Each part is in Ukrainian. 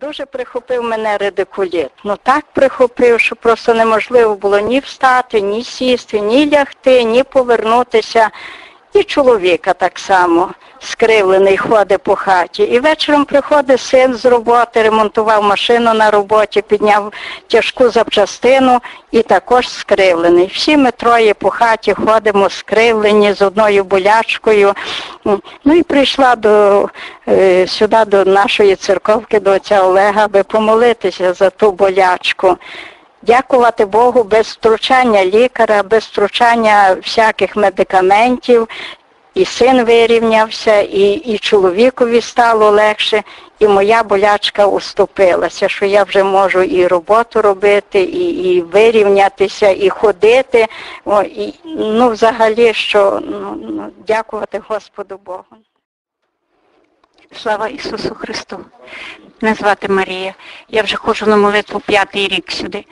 Дуже прихопив мене редикуліт. Ну так прихопив, що просто неможливо було ні встати, ні сісти, ні лягти, ні повернутися. І чоловіка так само скривлений ходить по хаті. І вечором приходить син з роботи, ремонтував машину на роботі, підняв тяжку запчастину і також скривлений. Всі ми троє по хаті ходимо скривлені з одною болячкою. Ну і прийшла до, е, сюди до нашої церковки, до отця Олега, аби помолитися за ту болячку. Дякувати Богу, без втручання лікаря, без втручання всяких медикаментів. І син вирівнявся, і, і чоловікові стало легше, і моя болячка уступилася, що я вже можу і роботу робити, і, і вирівнятися, і ходити. О, і, ну, взагалі, що ну, ну, дякувати Господу Богу. Слава Ісусу Христу. Мене звати Марія. Я вже ходжу на молитву п'ятий рік сюди.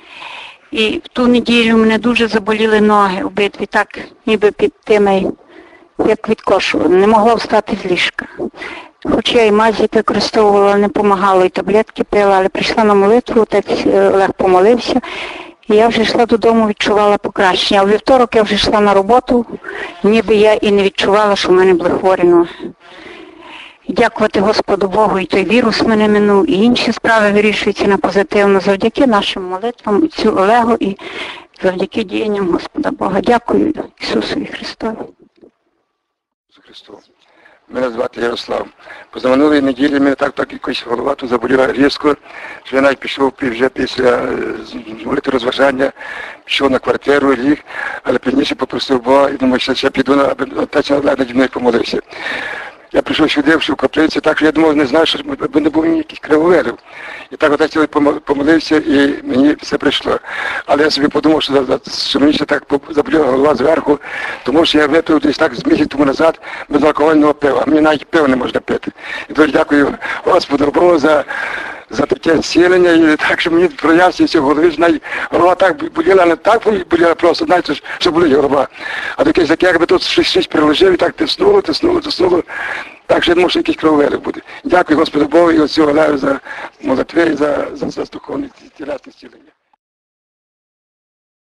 І в ту неділю мене дуже заболіли ноги обидві, так ніби під тими, як відкошували. Не могла встати з ліжка. Хоч я і мазі використовувала, не допомагало, і таблетки пила, але прийшла на молитву, отець е, Олег помолився. І я вже йшла додому, відчувала покращення. А у вівторок я вже йшла на роботу, ніби я і не відчувала, що в мене були хворі ноги. Дякувати Господу Богу, і той вірус мене минув, і інші справи вирішуються на позитивно завдяки нашим молитвам, отцю Олегу і завдяки діянням Господа Бога. Дякую Ісусу і Христові. Христу. Мене звати Ярослав. Позаминулої неділі мене так, так якось голова тут заболіла різко, що я навіть пішов вже після е, молитви розважання, пішов на квартиру, ліг, але пізніше попросив Бога і думаю, що ще піду, аби отець Олег наді мною помолився. Я прийшов сюди, в каплицю, так що я думав, не знаю, що би не було ніяких кривовелів. І так отець помолився і мені все прийшло. Але я собі подумав, що, що мені ще так заболіла голова зверху, тому що я випив десь так з місяць тому назад без алкогольного пива. Мені навіть пиво не можна пити. І дуже дякую Господу Богу за, за таке зцілення. І так, що мені в голови, навіть голова так боліла, не так боліла просто, знаєте, що- болить голова. А таке, як якби тут щось, щось приложив і так тиснуло, тиснуло, тиснуло. Так що я думав, що якийсь крововелик буде. Дякую Господу Богу і оцю Олегу за молитви і за, за, за духовне тілесне зцілення.